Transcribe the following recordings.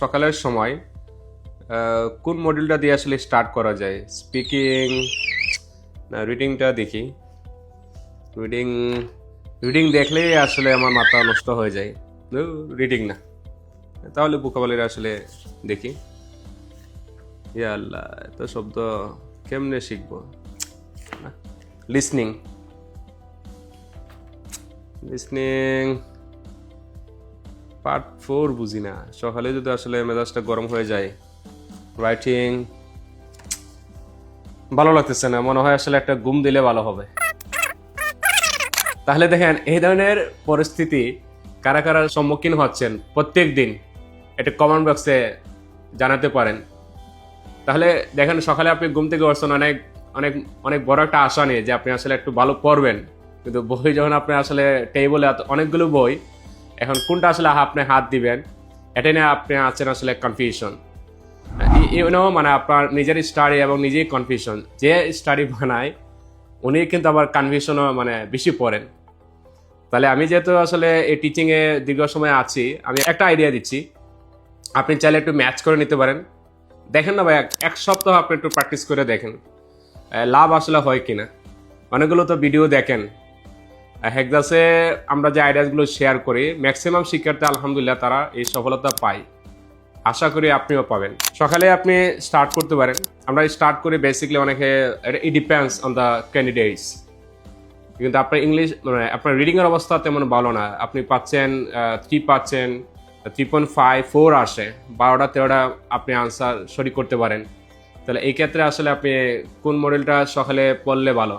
সকালের সময় কোন মডিউলটা দিয়ে আসলে স্টার্ট করা যায়? স্পিকিং না রিডিংটা দেখি। রিডিং রিডিং দেখলেই আসলে আমার মাথা নষ্ট হয়ে যায়। রিডিং না। তাহলে বুকাবলির আসলে দেখি। ইয়া আল্লাহ এত শব্দ কেমনে শিখব? লিসনিং লিসনিং পার্ট ফোর বুঝি না। সকালে যদি আসলে মেজাজটা গরম হয়ে যায় রাইটিং ভালো লাগতেছে না, মনে হয় আসলে একটা ঘুম দিলে ভালো হবে। তাহলে দেখেন, এই ধরনের পরিস্থিতি কারা কারা সম্মুখীন হচ্ছেন প্রত্যেক দিন, এটা কমেন্ট বক্সে জানাতে পারেন। তাহলে দেখেন, সকালে আপনি ঘুম থেকে উঠছেন, অনেক অনেক অনেক বড় একটা আশা নিয়ে যে আপনি আসলে একটু ভালো পড়বেন। কিন্তু বই যখন আপনি আসলে টেবিলে অনেকগুলো বই এখন কোনটা আসলে আপনি হাত দিবেন, এটা নিয়ে আপনি আছেন আসলে কনফিউশন ইউনো মানে আপনার নিজের স্টাডি এবং নিজেই কনফিউশন যে স্টাডি বানায়, উনি কিন্তু আবার কনফিউশনও মানে বেশি পড়েন। তাহলে আমি যেহেতু আসলে এই টিচিংয়ে দীর্ঘ সময় আছি, আমি একটা আইডিয়া দিচ্ছি। আপনি চাইলে একটু ম্যাচ করে নিতে পারেন। দেখেন না ভাই, এক- সপ্তাহ আপনি একটু প্র্যাকটিস করে দেখেন। লাভ আসলে হয় কিনা? অনেকগুলো তো ভিডিও দেখেন। হেকদাসে আমরা যে আইডিয়াসগুলো শেয়ার করি ম্যাক্সিমাম শিক্ষার্থী আলহামদুলিল্লাহ তারা এই সফলতা পায়। আশা করি আপনিও পাবেন। সকালে আপনি স্টার্ট করতে পারেন। আমরা স্টার্ট করি বেসিক্যালি অনেকে it depends on the candidates কিন্তু আপনার ইংলিশ মানে আপনার রিডিংয়ের অবস্থা তেমন ভালো না। আপনি পাচ্ছেন থ্রি পাচ্ছেন থ্রি পয়েন্ট ফাইভ ফোর আসে। বারোটা, তেরোটা আপনি আনসার সঠিক করতে পারেন। তাহলে এই ক্ষেত্রে আসলে আপনি কোন মডেলটা সকালে পড়লে ভালো?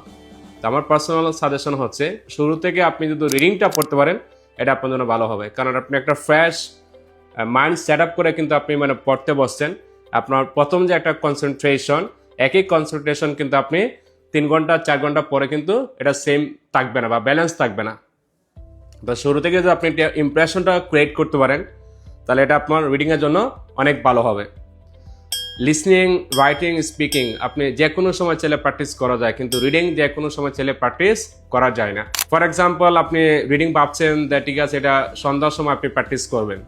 তো আমার পার্সোনাল সাজেশন হচ্ছে, শুরু থেকে আপনি যদি রিডিংটা পড়তে পারেন, এটা আপনার জন্য ভালো হবে। কারণ আপনি একটা ফ্রেশ মাইন্ড সেট আপ করে কিন্তু আপনি মানে পড়তে বসছেন। আপনার প্রথম যে একটা কনসেন্ট্রেশন একই কনসেন্ট্রেশন কিন্তু আপনি তিন ঘণ্টা, চার ঘণ্টা পরে কিন্তু এটা সেম থাকবে না বা ব্যালেন্স থাকবে না। তো শুরু থেকে যদি আপনি ইমপ্রেশনটা ক্রিয়েট করতে পারেন, তাহলে এটা আপনার রিডিংয়ের জন্য অনেক ভালো হবে। লিসনিং রাইটিং স্পিকিং আপনি যে কোনো সময় ছেলে প্র্যাকটিস করা যায়, কিন্তু রিডিং যে কোনো সময় ছেলে প্র্যাকটিস করা যায় না। ফর এক্সাম্পল আপনি রিডিং ভাবছেন যে ঠিক আছে, এটা সন্ধ্যার সময় আপনি প্র্যাকটিস করবেন,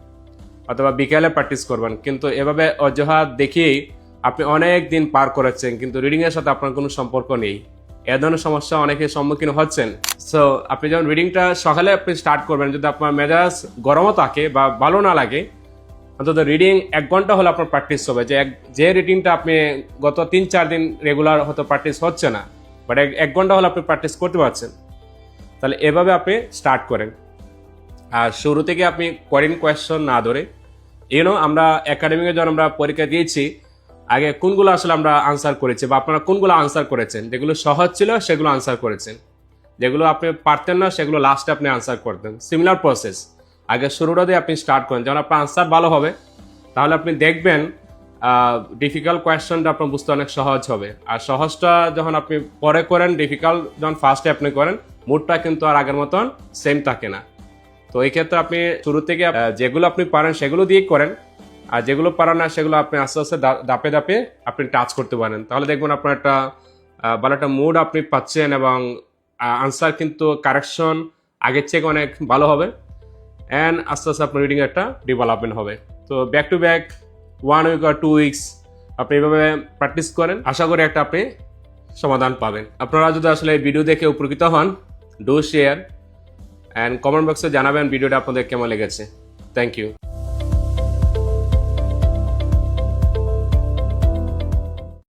অথবা বিকেলে প্র্যাকটিস করবেন, কিন্তু এভাবে অজুহাত দেখিয়েই আপনি অনেক দিন পার করেছেন, কিন্তু রিডিং এর সাথে আপনার কোনো সম্পর্ক নেই। এ ধরনের সমস্যা অনেকে সম্মুখীন হচ্ছেন। সো আপনি যখন রিডিংটা সকালে আপনি স্টার্ট করবেন, যদি আপনার মেজাজ গরমও থাকে বা ভালো না লাগে অন্তত রিডিং এক ঘণ্টা হলে আপনার প্র্যাকটিস হবে। যে এক, যে রিডিংটা আপনি গত তিন, চার দিন রেগুলার হয়তো প্র্যাকটিস হচ্ছে না বাট এক ঘণ্টা হলে আপনি প্র্যাকটিস করতে পারছেন। তাহলে এভাবে আপনি স্টার্ট করেন। আর শুরু থেকে আপনি কোয়ারিন কোয়েশ্চন না ধরে ইউনো আমরা একাডেমিকে যখন আমরা পরীক্ষা দিয়েছি, আগে কোনগুলো আসলে আমরা আনসার করেছি, বা আপনারা কোনগুলো আনসার করেছেন? যেগুলো সহজ ছিল, সেগুলো আনসার করেছেন। যেগুলো আপনি পারতেন না, সেগুলো লাস্টে আপনি আনসার করতেন। সিমিলার প্রসেস আগে শুরুটা দিয়ে আপনি স্টার্ট করেন। যখন আপনার আনসার ভালো হবে, তাহলে আপনি দেখবেন ডিফিকাল্ট কোয়েশ্চনটা আপনার বুঝতে অনেক সহজ হবে। আর সহজটা যখন আপনি পরে করেন ডিফিকাল্ট যখন ফার্স্টে আপনি করেন মুডটা কিন্তু আর আগের মতন সেম থাকে না। তো এই ক্ষেত্রে আপনি শুরু থেকে যেগুলো আপনি পারেন, সেগুলো দিয়েই করেন। আর যেগুলো পারেন না, সেগুলো আপনি আস্তে আস্তে দাপে ধাপে আপনি টাচ করতে পারেন। তাহলে দেখবেন আপনার একটা ভালো একটা মুড আপনি পাচ্ছেন এবং আনসার কিন্তু কারেকশন আগের চেয়ে অনেক ভালো হবে। অ্যান্ড আস্তে আস্তে আপনার রিডিং একটা ডেভেলপমেন্ট হবে। তো back to back one week R two weeks আপনি এভাবে প্র্যাকটিস করেন। আশা করি একটা আপনি সমাধান পাবেন। আপনারা যদি আসলে ভিডিও দেখে উপকৃত হন ডু শেয়ার অ্যান্ড কমেন্ট বক্সে জানাবেন ভিডিওটা আপনাদের কেমন লেগেছে। Thank you